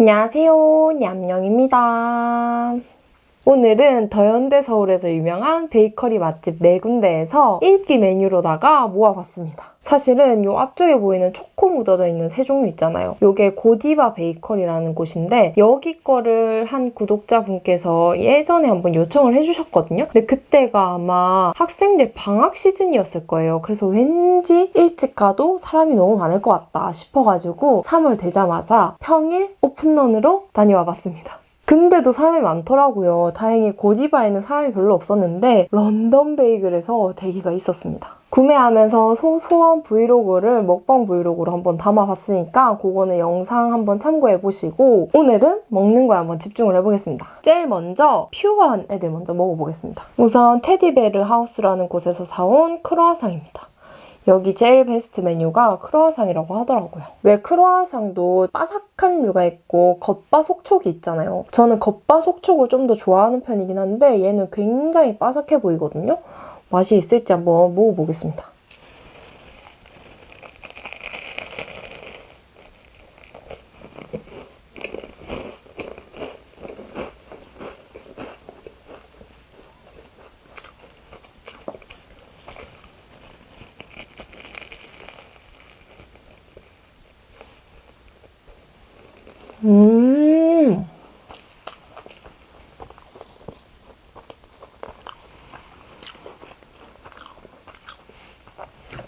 안녕하세요. 냠영입니다. 오늘은 더현대 서울에서 유명한 베이커리 맛집 네 군데에서 인기 메뉴로다가 모아봤습니다. 사실은 이 앞쪽에 보이는 초코 묻어져 있는 세 종류 있잖아요. 이게 고디바 베이커리라는 곳인데 여기 거를 한 구독자분께서 예전에 한번 요청을 해주셨거든요. 근데 그때가 아마 학생들 방학 시즌이었을 거예요. 그래서 왠지 일찍 가도 사람이 너무 많을 것 같다 싶어가지고 3월 되자마자 평일 오픈런으로 다녀와 봤습니다. 근데도 사람이 많더라고요. 다행히 고디바에는 사람이 별로 없었는데 런던 베이글에서 대기가 있었습니다. 구매하면서 소소한 브이로그를 먹방 브이로그로 한번 담아봤으니까 그거는 영상 한번 참고해보시고 오늘은 먹는 거에 한번 집중을 해보겠습니다. 제일 먼저 퓨어한 애들 먼저 먹어보겠습니다. 우선 테디베르 하우스라는 곳에서 사온 크로아상입니다. 여기 제일 베스트 메뉴가 크로아상이라고 하더라고요. 왜 크로아상도 바삭한 류가 있고 겉바 속촉이 있잖아요. 저는 겉바 속촉을 좀 더 좋아하는 편이긴 한데 얘는 굉장히 바삭해 보이거든요. 맛이 있을지 한번 먹어보겠습니다. 음.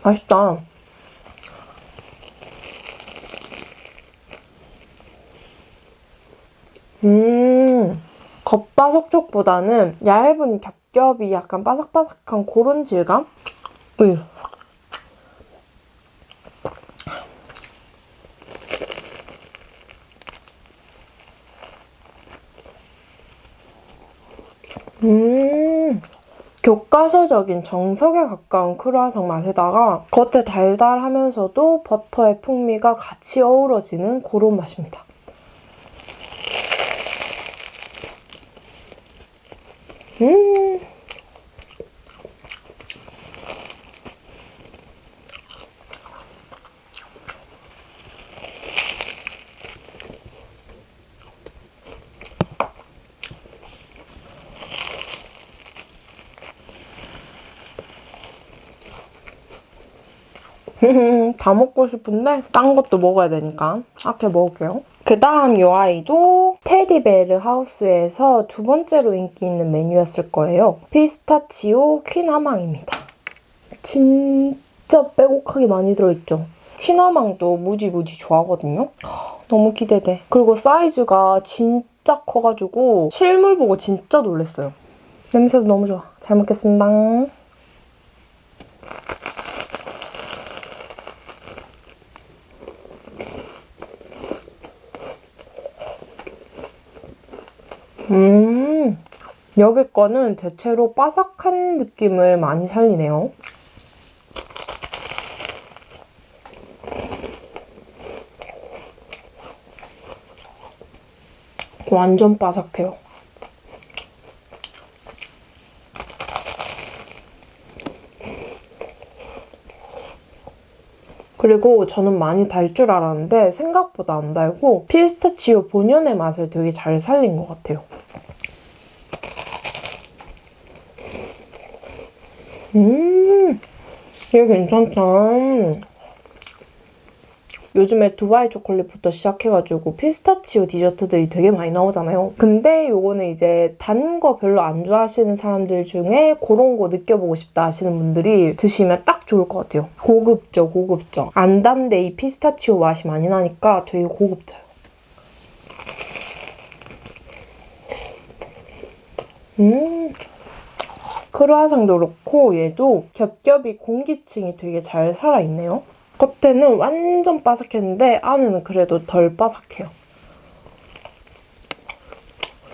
맛있다. 음, 겉바속촉보다는 얇은 겹겹이 약간 바삭바삭한 그런 질감? 으유. 음, 교과서적인 정석에 가까운 크루아상 맛에다가 겉에 달달하면서도 버터의 풍미가 같이 어우러지는 그런 맛입니다. 음. 다 먹고 싶은데 딴 것도 먹어야 되니까 아껴 먹을게요. 그 다음 이 아이도 테디베르 하우스에서 두 번째로 인기 있는 메뉴였을 거예요. 피스타치오 퀸하망입니다. 진짜 빼곡하게 많이 들어있죠. 퀸하망도 무지무지 좋아하거든요. 너무 기대돼. 그리고 사이즈가 진짜 커가지고 실물 보고 진짜 놀랐어요. 냄새도 너무 좋아. 잘 먹겠습니다. 음, 여기 거는 대체로 바삭한 느낌을 많이 살리네요. 완전 바삭해요. 그리고 저는 많이 달 줄 알았는데 생각보다 안 달고 피스타치오 본연의 맛을 되게 잘 살린 것 같아요. 음, 이게 괜찮다. 요즘에 두바이 초콜릿부터 시작해가지고 피스타치오 디저트들이 되게 많이 나오잖아요. 근데 요거는 이제 단 거 별로 안 좋아하시는 사람들 중에 그런 거 느껴보고 싶다 하시는 분들이 드시면 딱 좋을 것 같아요. 고급져, 고급져. 안 단데 이 피스타치오 맛이 많이 나니까 되게 고급져요. 음. 크루아상도 그렇고 얘도 겹겹이 공기층이 되게 잘 살아있네요. 겉에는 완전 바삭했는데 안에는 그래도 덜 바삭해요.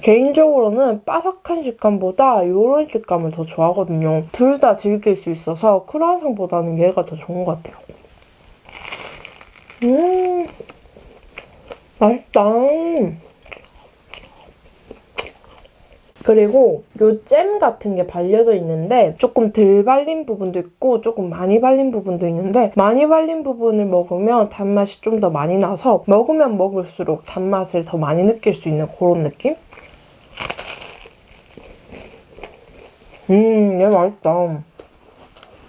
개인적으로는 바삭한 식감보다 이런 식감을 더 좋아하거든요. 둘 다 즐길 수 있어서 크루아상보다는 얘가 더 좋은 것 같아요. 음, 맛있다. 그리고 요 잼 같은 게 발려져 있는데 조금 덜 발린 부분도 있고 조금 많이 발린 부분도 있는데 많이 발린 부분을 먹으면 단맛이 좀 더 많이 나서 먹으면 먹을수록 단맛을 더 많이 느낄 수 있는 그런 느낌? 음, 얘 맛있다.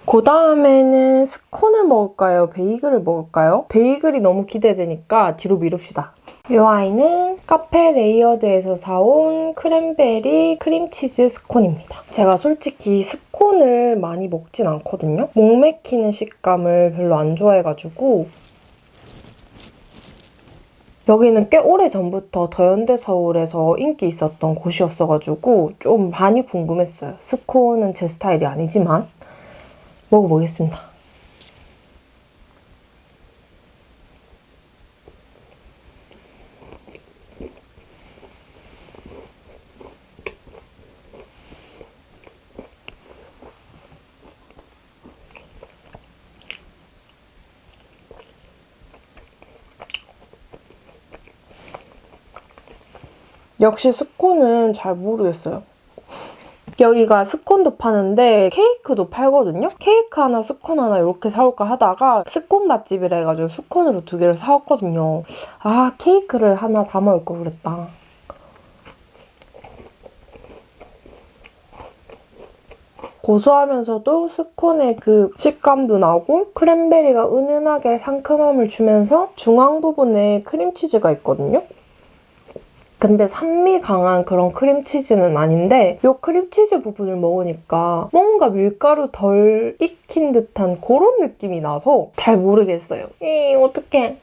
그 다음에는 스콘을 먹을까요? 베이글을 먹을까요? 베이글이 너무 기대되니까 뒤로 미룹시다. 이 아이는 카페 레이어드에서 사온 크랜베리 크림치즈 스콘입니다. 제가 솔직히 스콘을 많이 먹진 않거든요. 목 맥히는 식감을 별로 안 좋아해가지고 여기는 꽤 오래 전부터 더현대 서울에서 인기 있었던 곳이었어가지고 좀 많이 궁금했어요. 스콘은 제 스타일이 아니지만 먹어보겠습니다. 역시 스콘은 잘 모르겠어요. 여기가 스콘도 파는데 케이크도 팔거든요? 케이크 하나, 스콘 하나 이렇게 사올까 하다가 스콘 맛집이라 해가지고 스콘으로 두 개를 사왔거든요. 아, 케이크를 하나 담아올 걸 그랬다. 고소하면서도 스콘의 그 식감도 나고 크랜베리가 은은하게 상큼함을 주면서 중앙 부분에 크림치즈가 있거든요? 근데 산미 강한 그런 크림치즈는 아닌데 이 크림치즈 부분을 먹으니까 뭔가 밀가루 덜 익힌 듯한 그런 느낌이 나서 잘 모르겠어요. 이 어떡해.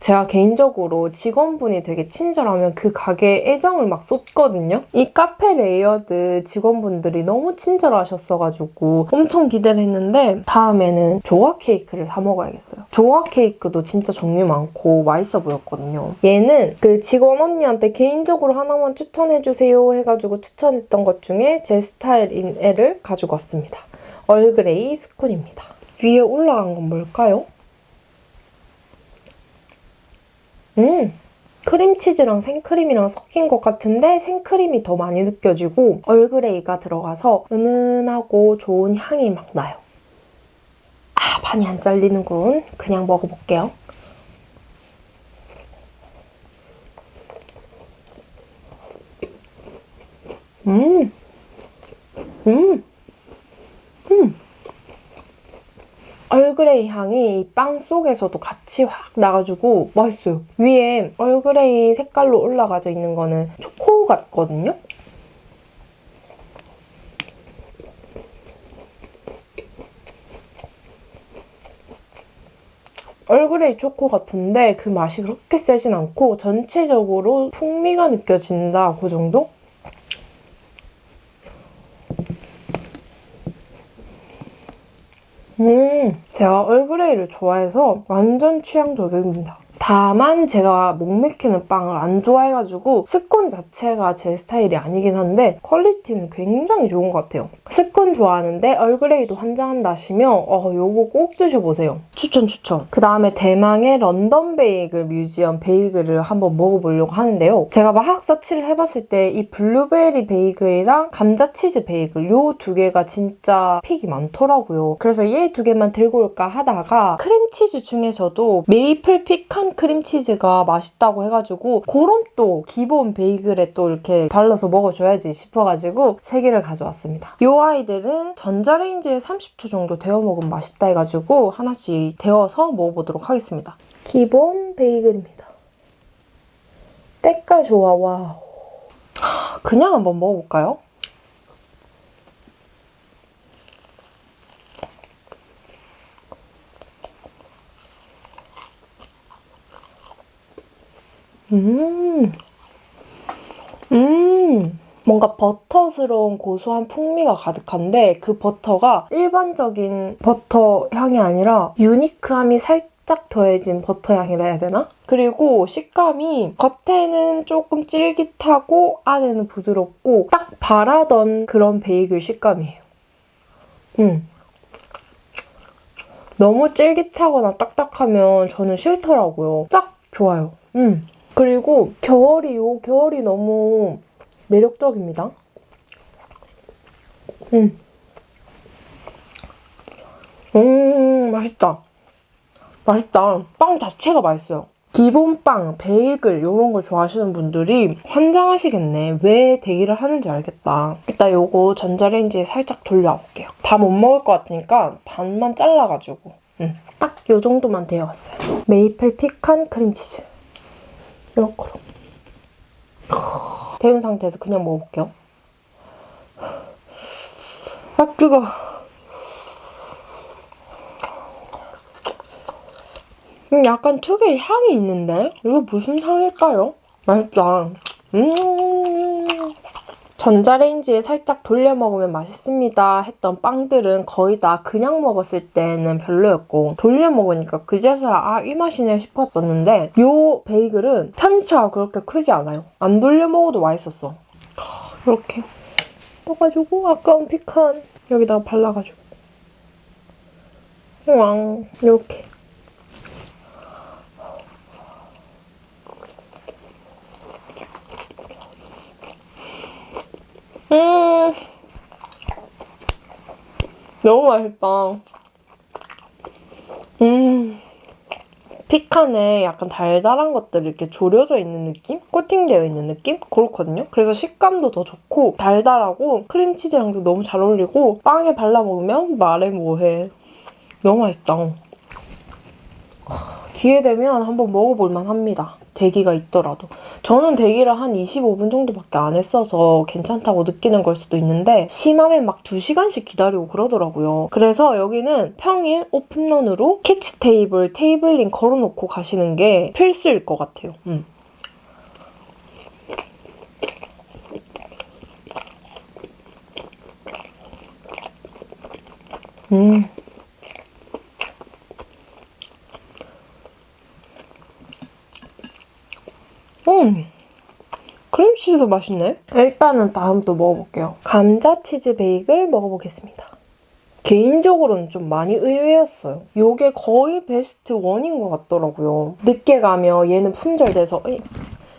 제가 개인적으로 직원분이 되게 친절하면 그 가게에 애정을 막 쏟거든요. 이 카페 레이어드 직원분들이 너무 친절하셨어가지고 엄청 기대를 했는데 다음에는 조각 케이크를 사 먹어야겠어요. 조각 케이크도 진짜 종류 많고 맛있어 보였거든요. 얘는 그 직원 언니한테 개인적으로 하나만 추천해주세요 해가지고 추천했던 것 중에 제 스타일인 애를 가지고 왔습니다. 얼그레이 스콘입니다. 위에 올라간 건 뭘까요? 음! 크림치즈랑 생크림이랑 섞인 것 같은데 생크림이 더 많이 느껴지고 얼그레이가 들어가서 은은하고 좋은 향이 막 나요. 아, 많이 안 잘리는군. 그냥 먹어볼게요. 음! 음! 음! 얼그레이 향이 이빵 속에서도 같이 확 나가지고 맛있어요. 위에 얼그레이 색깔로 올라가져 있는 거는 초코 같거든요? 얼그레이 초코 같은데 그 맛이 그렇게 세진 않고 전체적으로 풍미가 느껴진다 그 정도? 음, 제가 얼그레이를 좋아해서 완전 취향 저격입니다. 다만 제가 목 맥히는 빵을 안 좋아해가지고 스콘 자체가 제 스타일이 아니긴 한데 퀄리티는 굉장히 좋은 것 같아요. 스콘 좋아하는데 얼그레이도 환장한다 하시면 어, 요거 꼭 드셔보세요. 추천 추천. 그 다음에 대망의 런던 베이글 뮤지엄 베이글을 한번 먹어보려고 하는데요. 제가 막 서치를 해봤을 때 이 블루베리 베이글이랑 감자치즈 베이글 요 두 개가 진짜 픽이 많더라고요. 그래서 얘 두 개만 들고 올까 하다가 크림치즈 중에서도 메이플 피칸 크림치즈가 맛있다고 해가지고 그런 또 기본 베이글에 또 이렇게 발라서 먹어줘야지 싶어가지고 세 개를 가져왔습니다. 이 아이들은 전자레인지에 30초 정도 데워 먹으면 맛있다 해가지고 하나씩 데워서 먹어보도록 하겠습니다. 기본 베이글입니다. 때깔 좋아, 와. 그냥 한번 먹어볼까요? 음. 음. 뭔가 버터스러운 고소한 풍미가 가득한데 그 버터가 일반적인 버터 향이 아니라 유니크함이 살짝 더해진 버터 향이라 해야 되나? 그리고 식감이 겉에는 조금 쫄깃하고 안에는 부드럽고 딱 바라던 그런 베이글 식감이에요. 음. 너무 쫄깃하거나 딱딱하면 저는 싫더라고요. 딱 좋아요. 음. 그리고 겨울이 요 겨울이 너무 매력적입니다. 음. 음, 맛있다. 맛있다. 빵 자체가 맛있어요. 기본 빵, 베이글 이런 걸 좋아하시는 분들이 환장하시겠네. 왜 대기를 하는지 알겠다. 일단 요거 전자레인지에 살짝 돌려볼게요. 다 못 먹을 것 같으니까 반만 잘라가지고 음, 딱요 정도만 되어왔어요. 메이플 피칸 크림치즈 요거로 데운 상태에서 그냥 먹어볼게요. 아 뜨거. 음, 약간 특유의 향이 있는데 이거 무슨 향일까요? 맛있다. 음. 전자레인지에 살짝 돌려 먹으면 맛있습니다 했던 빵들은 거의 다 그냥 먹었을 때는 별로였고 돌려 먹으니까 그제서야 아 이 맛이네 싶었었는데 이 베이글은 편차가 그렇게 크지 않아요. 안 돌려 먹어도 맛있었어. 이렇게 떠가지고 아까운 피칸 여기다가 발라가지고. 왕 이렇게. 음. 너무 맛있다. 음 피칸에 약간 달달한 것들이 이렇게 조려져 있는 느낌? 코팅되어 있는 느낌? 그렇거든요. 그래서 식감도 더 좋고 달달하고 크림치즈랑도 너무 잘 어울리고 빵에 발라 먹으면 말해 뭐해. 너무 맛있다. 기회 되면 한번 먹어볼 만 합니다. 대기가 있더라도. 저는 대기를 한 25분 정도밖에 안 했어서 괜찮다고 느끼는 걸 수도 있는데 심하면 막 2시간씩 기다리고 그러더라고요. 그래서 여기는 평일 오픈런으로 캐치 테이블, 테이블링 걸어놓고 가시는 게 필수일 것 같아요. 음. 음. 음. 크림치즈도 맛있네. 일단은 다음 또 먹어볼게요. 감자치즈 베이글 먹어보겠습니다. 개인적으로는 좀 많이 의외였어요. 이게 거의 베스트 원인 것 같더라고요. 늦게 가면 얘는 품절돼서 에이,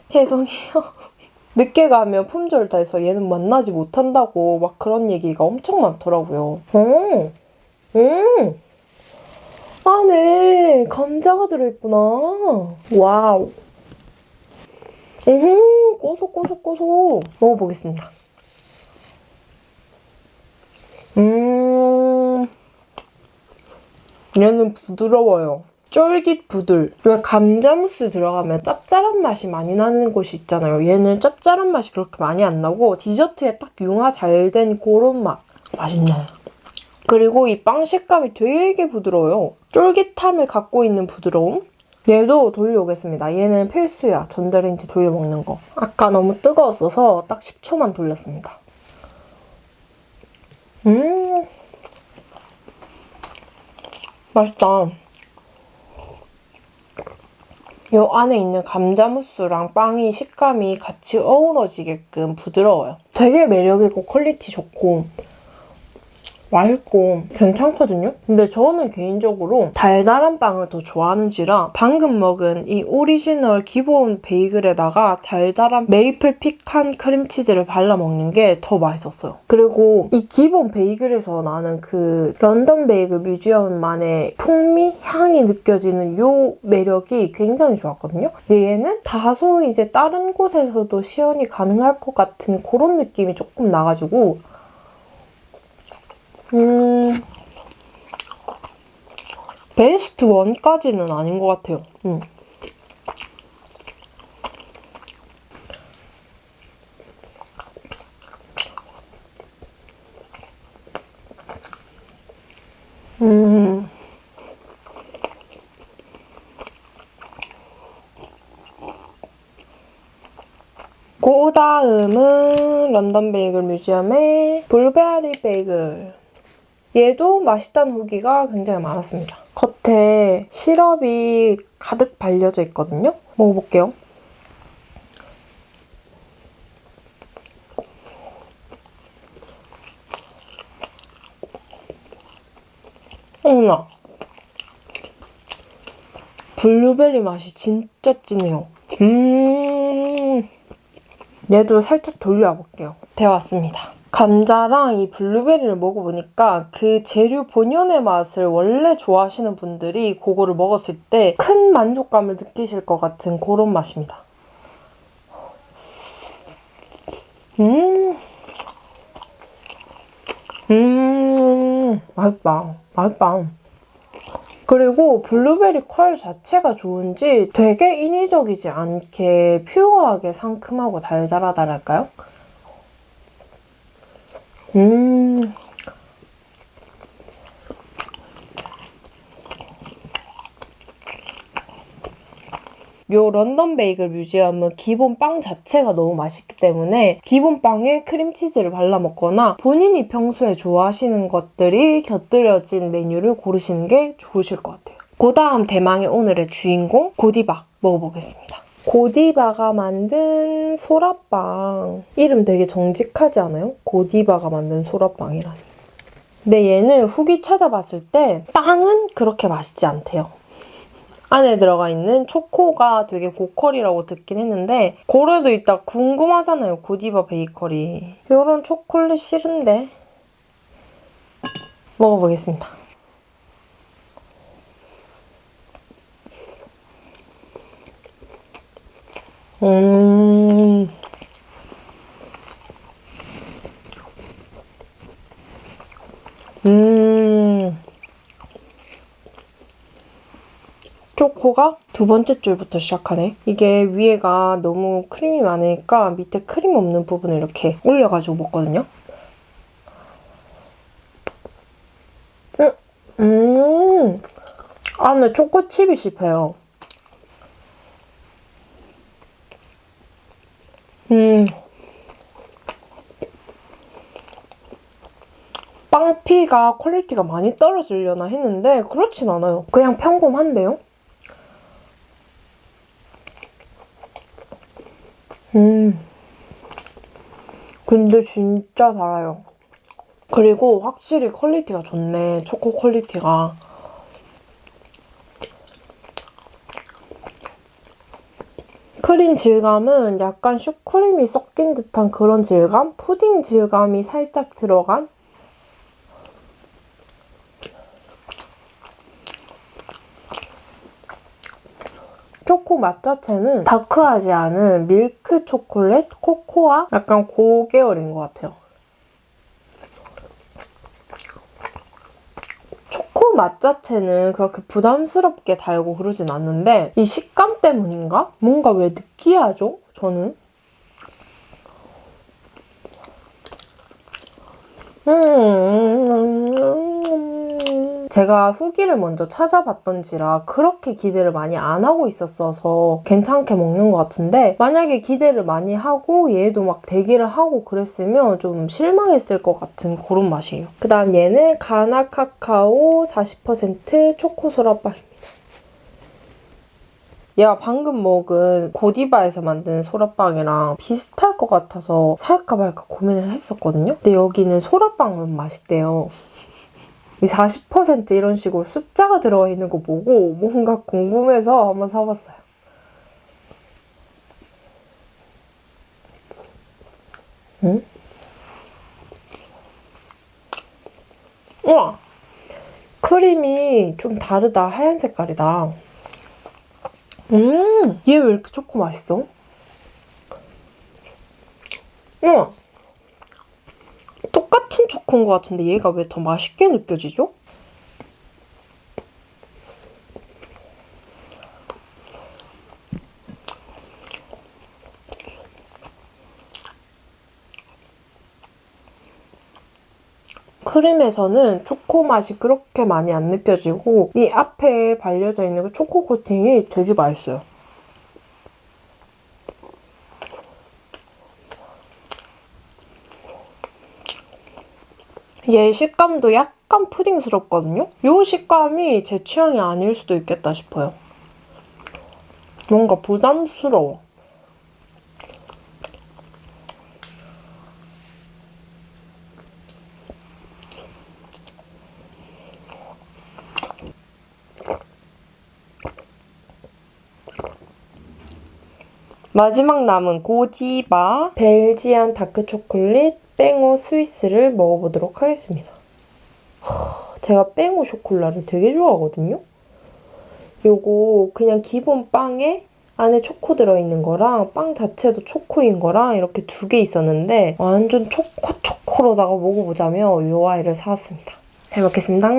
죄송해요. 늦게 가면 품절돼서 얘는 만나지 못한다고 막 그런 얘기가 엄청 많더라고요. 음, 음. 안에 감자가 들어있구나. 와우. 음, 꼬소꼬소꼬소. 먹어보겠습니다. 음, 얘는 부드러워요. 쫄깃 부들. 왜 감자 무스 들어가면 짭짤한 맛이 많이 나는 곳이 있잖아요. 얘는 짭짤한 맛이 그렇게 많이 안 나고 디저트에 딱 융화 잘 된 그런 맛. 맛있네. 그리고 이 빵 식감이 되게 부드러워요. 쫄깃함을 갖고 있는 부드러움? 얘도 돌려오겠습니다. 얘는 필수야. 전자레인지 돌려 먹는 거. 아까 너무 뜨거웠어서 딱 10초만 돌렸습니다. 음. 맛있다. 요 안에 있는 감자 무스랑 빵이 식감이 같이 어우러지게끔 부드러워요. 되게 매력 있고 퀄리티 좋고 맛있고 괜찮거든요? 근데 저는 개인적으로 달달한 빵을 더 좋아하는지라 방금 먹은 이 오리지널 기본 베이글에다가 달달한 메이플 피칸 크림치즈를 발라 먹는 게 더 맛있었어요. 그리고 이 기본 베이글에서 나는 그 런던 베이글 뮤지엄만의 풍미, 향이 느껴지는 요 매력이 굉장히 좋았거든요. 근데 얘는 다소 이제 다른 곳에서도 시연이 가능할 것 같은 그런 느낌이 조금 나가지고 음, 베스트 1까지는 아닌 것 같아요. 음. 음. 그 다음은 런던 베이글 뮤지엄의 블베리 베이글. 얘도 맛있다는 후기가 굉장히 많았습니다. 겉에 시럽이 가득 발려져 있거든요. 먹어볼게요. 어머나. 블루베리 맛이 진짜 진해요. 음, 얘도 살짝 돌려볼게요. 되었습니다. 감자랑 이 블루베리를 먹어보니까 그 재료 본연의 맛을 원래 좋아하시는 분들이 그거를 먹었을 때 큰 만족감을 느끼실 것 같은 그런 맛입니다. 음, 음, 맛있다. 맛있다. 그리고 블루베리 컬 자체가 좋은지 되게 인위적이지 않게 퓨어하게 상큼하고 달달하다랄까요? 음. 요 런던 베이글 뮤지엄은 기본 빵 자체가 너무 맛있기 때문에 기본 빵에 크림치즈를 발라 먹거나 본인이 평소에 좋아하시는 것들이 곁들여진 메뉴를 고르시는 게 좋으실 것 같아요. 그 다음 대망의 오늘의 주인공 고디바 먹어보겠습니다. 고디바가 만든 소라빵. 이름 되게 정직하지 않아요? 고디바가 만든 소라빵이라니. 근데 얘는 후기 찾아봤을 때 빵은 그렇게 맛있지 않대요. 안에 들어가 있는 초코가 되게 고퀄이라고 듣긴 했는데 고래도 이따 궁금하잖아요. 고디바 베이커리. 이런 초콜릿 싫은데. 먹어보겠습니다. 음. 음. 초코가 두 번째 줄부터 시작하네. 이게 위에가 너무 크림이 많으니까 밑에 크림 없는 부분을 이렇게 올려가지고 먹거든요. 음, 음. 안에 초코칩이 씹혀요. 음. 빵피가 퀄리티가 많이 떨어지려나 했는데 그렇진 않아요. 그냥 평범한데요? 음. 근데 진짜 달아요. 그리고 확실히 퀄리티가 좋네. 초코 퀄리티가. 크림 질감은 약간 슈크림이 섞인 듯한 그런 질감? 푸딩 질감이 살짝 들어간? 초코 맛 자체는 다크하지 않은 밀크 초콜릿, 코코아 약간 고 계열인 것 같아요. 초코 맛 자체는 그렇게 부담스럽게 달고 그러진 않는데 이 식감 때문인가? 뭔가 왜 느끼하죠? 저는. 음, 제가 후기를 먼저 찾아봤던지라 그렇게 기대를 많이 안 하고 있었어서 괜찮게 먹는 것 같은데 만약에 기대를 많이 하고 얘도 막 대기를 하고 그랬으면 좀 실망했을 것 같은 그런 맛이에요. 그 다음 얘는 가나 카카오 40% 초코 소라빵입니다. 얘가 방금 먹은 고디바에서 만든 소라빵이랑 비슷할 것 같아서 살까 말까 고민을 했었거든요. 근데 여기는 소라빵만 맛있대요. 이 40% 이런 식으로 숫자가 들어가 있는 거 보고 뭔가 궁금해서 한번 사봤어요. 응? 우와! 크림이 좀 다르다. 하얀 색깔이다. 음, 얘 왜 이렇게 초코 맛있어? 우와! 똑같은 초코인 것 같은데 얘가 왜 더 맛있게 느껴지죠? 크림에서는 초코 맛이 그렇게 많이 안 느껴지고 이 앞에 발려져 있는 그 초코 코팅이 되게 맛있어요. 얘 식감도 약간 푸딩스럽거든요? 이 식감이 제 취향이 아닐 수도 있겠다 싶어요. 뭔가 부담스러워. 마지막 남은 고지바 벨지안 다크 초콜릿 뺑오 스위스를 먹어보도록 하겠습니다. 하, 제가 뺑오 쇼콜라를 되게 좋아하거든요. 요거 그냥 기본 빵에 안에 초코 들어있는 거랑 빵 자체도 초코인 거랑 이렇게 두 개 있었는데 완전 초코 초코로다가 먹어보자며 요 아이를 사왔습니다. 잘 먹겠습니다.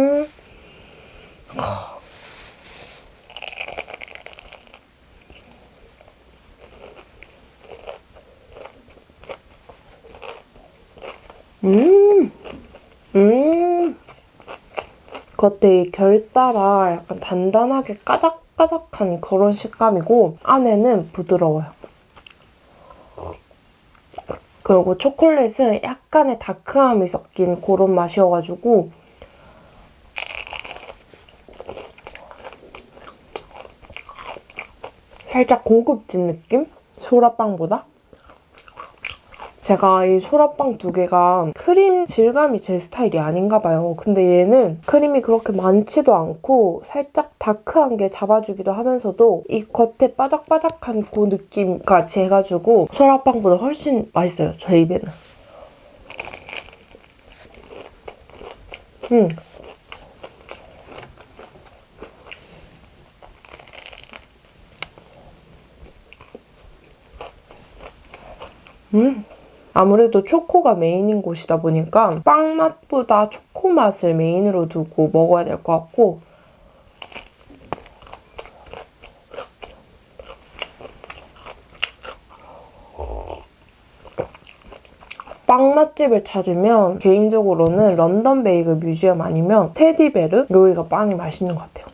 음, 음. 겉에 이결 따라 약간 단단하게 까작까작한 그런 식감이고 안에는 부드러워요. 그리고 초콜릿은 약간의 다크함이 섞인 그런 맛이어가지고 살짝 고급진 느낌? 소라빵보다? 제가 이 소라빵 두 개가 크림 질감이 제 스타일이 아닌가 봐요. 근데 얘는 크림이 그렇게 많지도 않고 살짝 다크한 게 잡아주기도 하면서도 이 겉에 바삭바삭한 그 느낌까지 해가지고 소라빵보다 훨씬 맛있어요. 제 입에는. 음. 음. 아무래도 초코가 메인인 곳이다 보니까 빵 맛보다 초코 맛을 메인으로 두고 먹어야 될 것 같고 빵 맛집을 찾으면 개인적으로는 런던 베이글 뮤지엄 아니면 테디베르 여기가 빵이 맛있는 것 같아요.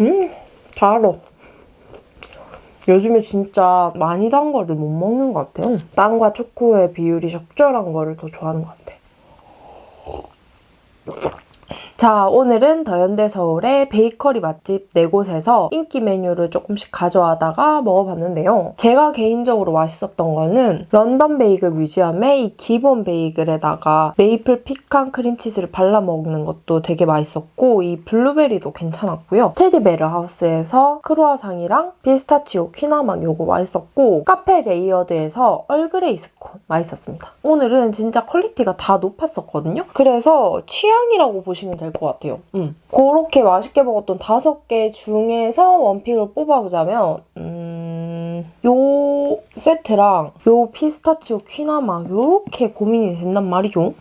음, 잘 알아. 요즘에 진짜 많이 단 거를 못 먹는 것 같아요. 빵과 초코의 비율이 적절한 거를 더 좋아하는 것 같아. 자, 오늘은 더현대 서울의 베이커리 맛집 네 곳에서 인기 메뉴를 조금씩 가져와다가 먹어봤는데요. 제가 개인적으로 맛있었던 거는 런던 베이글 뮤지엄의 이 기본 베이글에다가 메이플 피칸 크림치즈를 발라 먹는 것도 되게 맛있었고 이 블루베리도 괜찮았고요. 테디베르 하우스에서 크루아상이랑 피스타치오 퀴나막 요거 맛있었고 카페 레이어드에서 얼그레이 스콘 맛있었습니다. 오늘은 진짜 퀄리티가 다 높았었거든요. 그래서 취향이라고 보시면 될것 같아요. 음. 그렇게 맛있게 먹었던 다섯 개 중에서 원픽을 뽑아보자면 음... 요 세트랑 요 피스타치오 퀴나막 요렇게 고민이 된단 말이죠.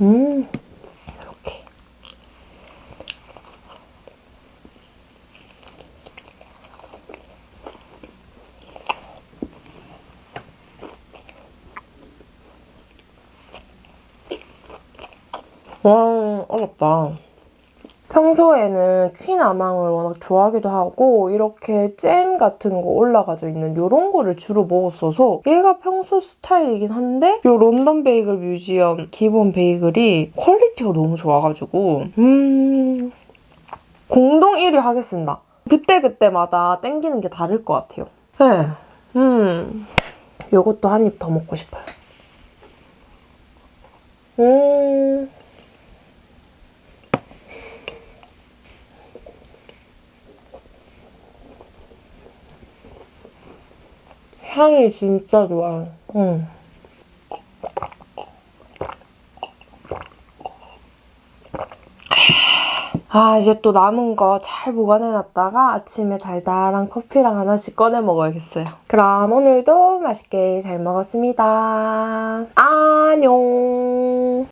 음, 이렇게. 와, 어렵다. 평소에는 퀸 아망을 워낙 좋아하기도 하고 이렇게 잼 같은 거 올라가져 있는 이런 거를 주로 먹었어서 얘가 평소 스타일이긴 한데 이 런던 베이글 뮤지엄 기본 베이글이 퀄리티가 너무 좋아가지고 음 공동 1위 하겠습니다. 그때그때마다 땡기는 게 다를 것 같아요. 네. 음 요것도 한 입 더 먹고 싶어요. 음 향이 진짜 좋아요. 응. 아, 이제 또 남은 거 잘 보관해놨다가 아침에 달달한 커피랑 하나씩 꺼내 먹어야겠어요. 그럼 오늘도 맛있게 잘 먹었습니다. 안녕!